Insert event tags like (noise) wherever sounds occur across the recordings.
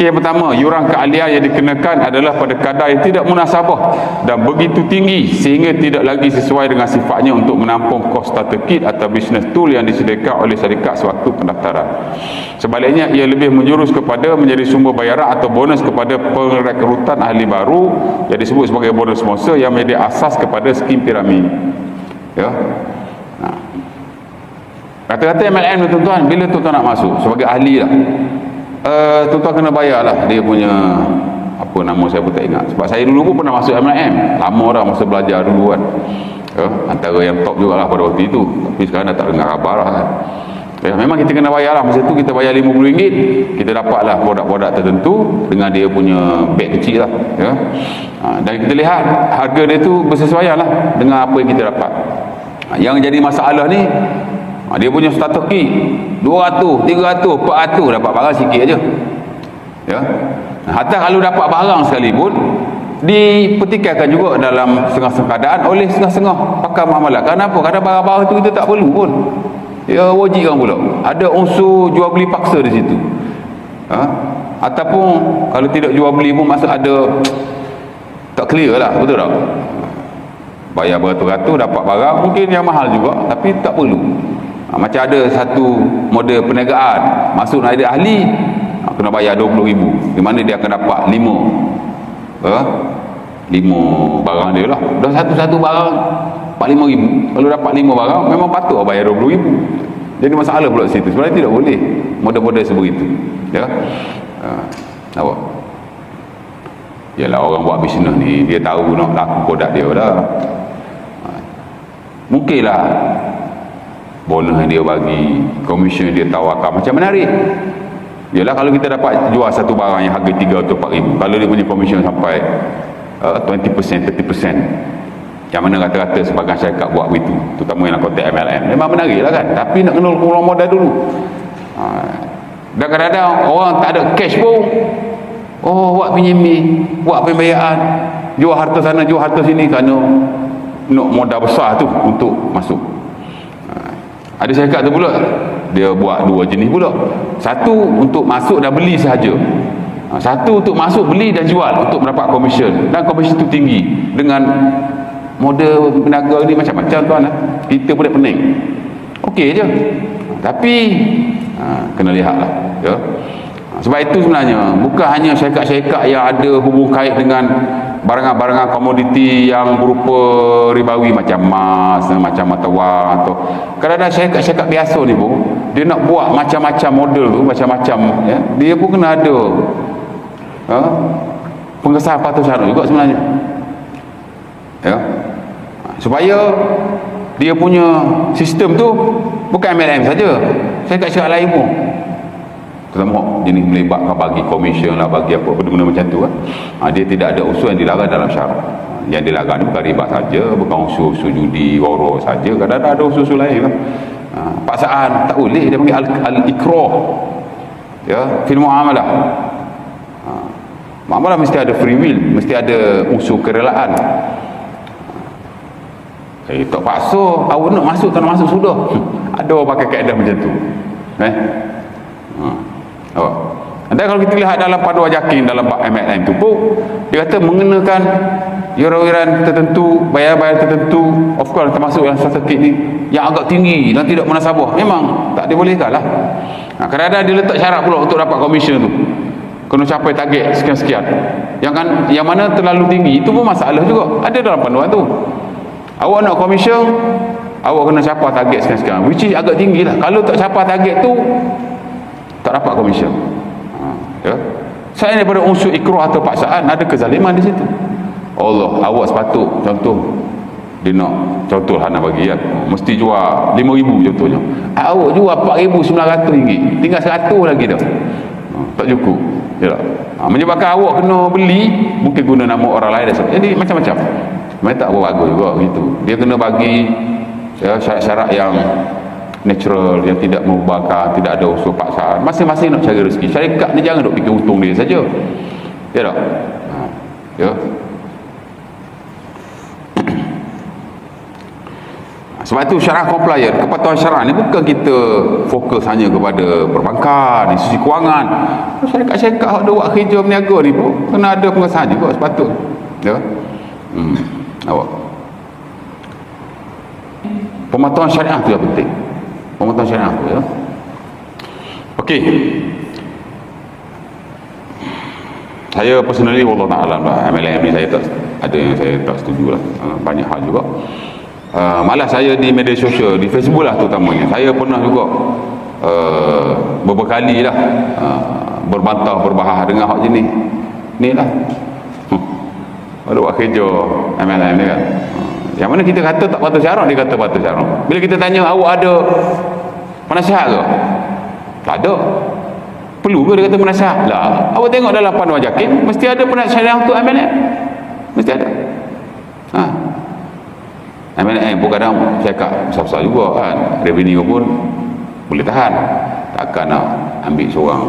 Okey yang pertama, yuran keahlian yang dikenakan adalah pada kadar yang tidak munasabah dan begitu tinggi sehingga tidak lagi sesuai dengan sifatnya untuk menampung kos starter kit atau business tool yang disediakan oleh syarikat sewaktu pendaftaran. Sebaliknya, ia lebih menjurus kepada menjadi sumber bayaran atau bonus kepada perekrutan ahli baru yang disebut sebagai bonus sponsor yang menjadi asas kepada skim piramid. Ya. Kata-kata MLM tuan-tuan, bila tuan-tuan nak masuk sebagai ahli lah, uh, tuan-tuan kena bayar lah dia punya apa nama saya pun tak ingat. Sebab saya dulu pun pernah masuk MLM lama dah masa belajar dulu kan. Ya, antara yang top juga lah pada waktu itu. Tapi sekarang dah tak dengar khabar lah kan. Ya, memang kita kena bayar lah masa tu kita bayar RM50 kita dapat lah produk-produk tertentu dengan dia punya beg kecil lah ya. ha, dan kita lihat harga dia tu bersesuaian lah dengan apa yang kita dapat. Ha, yang jadi masalah ni ha, dia punya starter kit 200, 300, 400 dapat barang sikit aja ya. Hatta kalau dapat barang sekalipun dipertikaikan juga dalam setengah-setengah keadaan oleh setengah-setengah pakar muamalat. Kenapa? kerana barang-barang itu kita tak perlu pun. Ya wajib kan pula. Ada unsur jual beli paksa di situ. Ha? ataupun kalau tidak jual beli pun masa ada tak clear lah betul tak? bayar beratus-ratus dapat barang mungkin yang mahal juga tapi tak perlu ha, macam ada satu model perniagaan. Masuk nak ada ahli ha, kena bayar RM20,000 di mana dia akan dapat 5 ha? 5 barang dia lah. Dan satu-satu barang RM45,000 kalau dapat 5 barang memang patut lah bayar RM20,000 jadi masalah pula situ. Sebenarnya tidak boleh model-model sebegitu. Ya? Ha, apa Yalah orang buat bisnes ni dia tahu nak laku produk dia dah. Ha. Mungkinlah bonus yang dia bagi, komisen dia tawarkan macam menarik. Yalah kalau kita dapat jual satu barang yang harga 3 atau 4 ribu, kalau dia punya komisen sampai uh, 20%, 30%, yang mana rata-rata sebagai syarikat buat begitu, terutama yang nak kontak MLM, memang menarik lah kan. Tapi nak kena kurang modal dulu. Ha. Dan kadang-kadang orang tak ada cash pun, Oh, buat pinjam ni, buat pembayaran, jual harta sana, jual harta sini kerana nak modal besar tu untuk masuk. Ha. Ada syarikat tu pula, dia buat dua jenis pula. Satu untuk masuk dan beli sahaja. Ha. Satu untuk masuk, beli dan jual untuk mendapat komisen. Dan komisen tu tinggi. Dengan model peniaga ni macam-macam tuan. Ha. Kita pun pening. Okey je. Tapi, ha, kena lihat lah. Ya. Sebab itu sebenarnya bukan hanya syarikat-syarikat yang ada hubung kait dengan barangan-barangan komoditi yang berupa ribawi macam emas, macam mata wang atau kadang-kadang syarikat-syarikat biasa ni pun dia nak buat macam-macam model tu, macam-macam ya, dia pun kena ada ha, pengesahan patuh syarat juga sebenarnya. Ya. Supaya dia punya sistem tu bukan MLM saja. Syarikat-syarikat lain pun terutama jenis melibatkan bagi komisen lah bagi apa benda-benda macam tu kan. Ha, dia tidak ada usul yang dilarang dalam syarat yang dilarang ni bukan riba saja bukan usul-usul judi waro saja. Kadang-kadang ada usul-usul lain lah ha, paksaan tak boleh dia panggil al-ikrah. Ya fil muamalah. Ha, muamalah mesti ada free will mesti ada usul kerelaan. Eh, tak paksa awak nak masuk tak nak masuk sudah. (laughs) Ada orang pakai kaedah macam tu. Eh? Ha. Oh. Dan kalau kita lihat dalam panduan jakin dalam MLM itu pun dia kata mengenakan yuran-yuran tertentu, bayar-bayar tertentu, of course termasuk yang sertifikat ni yang agak tinggi dan tidak munasabah. Memang tak dibolehkan lah. Nah, kadang-kadang dia letak syarat pula untuk dapat komisen tu. Kena capai target sekian-sekian. Yang kan yang mana terlalu tinggi itu pun masalah juga. Ada dalam panduan tu. Awak nak komisen, awak kena capai target sekian-sekian. Which is agak tinggi lah. Kalau tak capai target tu tak dapat komisen ha, ya. Saya daripada unsur ikrah atau paksaan ada kezaliman di situ. Allah awak sepatut contoh. Dia nak contoh nak bagi kan mesti jual RM5,000 contohnya. Awak jual RM4,900 tinggal 100 lagi dah. Ha, tak cukup. Ya ha, menyebabkan awak kena beli mungkin guna nama orang lain jadi macam-macam. Memang tak apa bagus juga begitu dia kena bagi ya, syarat-syarat yang natural yang tidak mengubahkan tidak ada unsur paksaan. Masing-masing nak cari rezeki. Syarikat ni jangan duk fikir untung dia saja. Ya tak? Ha. ya. (clears throat) Sebab itu syarah compliant kepatuhan syarah ni bukan kita fokus hanya kepada perbankan institusi kewangan. Syarikat-syarikat yang ada buat kerja berniaga ni pun kena ada pengesahan juga sepatut ya. Hmm. awak. Pematuhan syariah tu yang penting pematuhan syariah ya. Ok saya personally Allah Ta'ala MLM ni saya tak ada yang saya tak setuju lah. Uh, banyak hal juga. Uh, malah saya di media sosial di Facebook lah terutamanya. Saya pernah juga uh, beberapa kali lah. Uh, berbantah berbahas dengan hak jenis. Ni lah. Ada buat kerja MLM ni kan. Yang mana kita kata tak patut syarat dia kata patut syarat. Bila kita tanya awak ada penasihat ke tak ada. Perlu ke dia kata penasihat? Lah awak tengok dalam panduan jakim mesti ada penasihat untuk MLM mesti ada. Ha. MLM pun kadang cakap besar-besar juga kan. Revenue pun boleh tahan. Takkan nak ambil seorang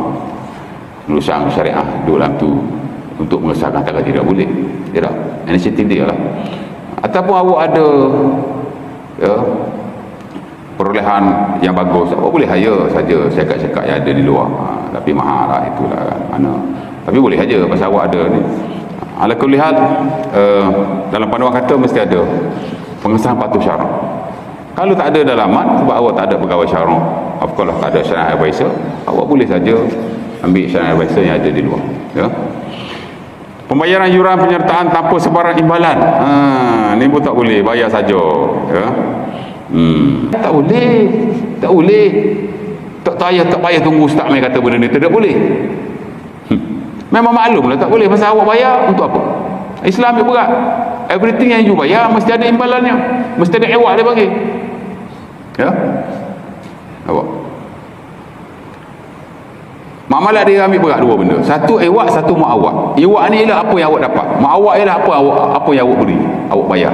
lulusan syariah duduk dalam tu untuk mengesahkan takkan tidak boleh. Tidak. Inisiatif dia lah. Ataupun awak ada ya, perolehan yang bagus. Awak boleh hire saja syarikat-syarikat yang ada di luar. Ha, tapi mahal lah itulah kan mana. Tapi boleh saja pasal awak ada ni. Ala kulihat uh, dalam panduan kata mesti ada pengesahan patuh syarak kalau tak ada dalaman sebab awak tak ada pegawai syarak of course lah, tak ada syariah advisor awak boleh saja ambil syariah advisor yang ada di luar ya. Pembayaran yuran penyertaan tanpa sebarang imbalan. Ha, ni pun tak boleh bayar saja ya hmm. tak boleh tak boleh tak payah tak payah tunggu ustaz mai kata benda ni tidak boleh Memang maklum lah tak boleh pasal awak bayar untuk apa? Islam ambil berat. Everything yang you bayar mesti ada imbalannya. Mesti ada ewak dia bagi. Ya? Awak. Mamalah dia ambil berat dua benda. Satu ewak, satu muawak. Ewak ni ialah apa yang awak dapat. Muawak ialah apa awak apa yang awak beri. Awak bayar.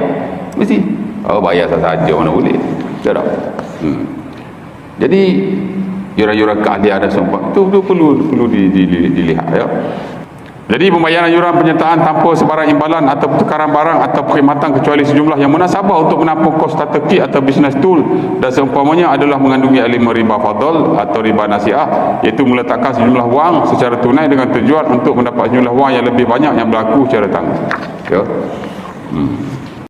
Mesti. Awak bayar sahaja mana boleh. Tak tak? Hmm. Jadi yuran-yuran keahlian dan sempat itu, itu perlu perlu dilihat ya. Jadi pembayaran yuran penyertaan tanpa sebarang imbalan atau pertukaran barang atau perkhidmatan kecuali sejumlah yang munasabah untuk menampung kos strategi atau business tool dan seumpamanya adalah mengandungi elemen riba fadl atau riba nasiah iaitu meletakkan sejumlah wang secara tunai dengan tujuan untuk mendapat sejumlah wang yang lebih banyak yang berlaku secara tangguh. Ya. Hmm.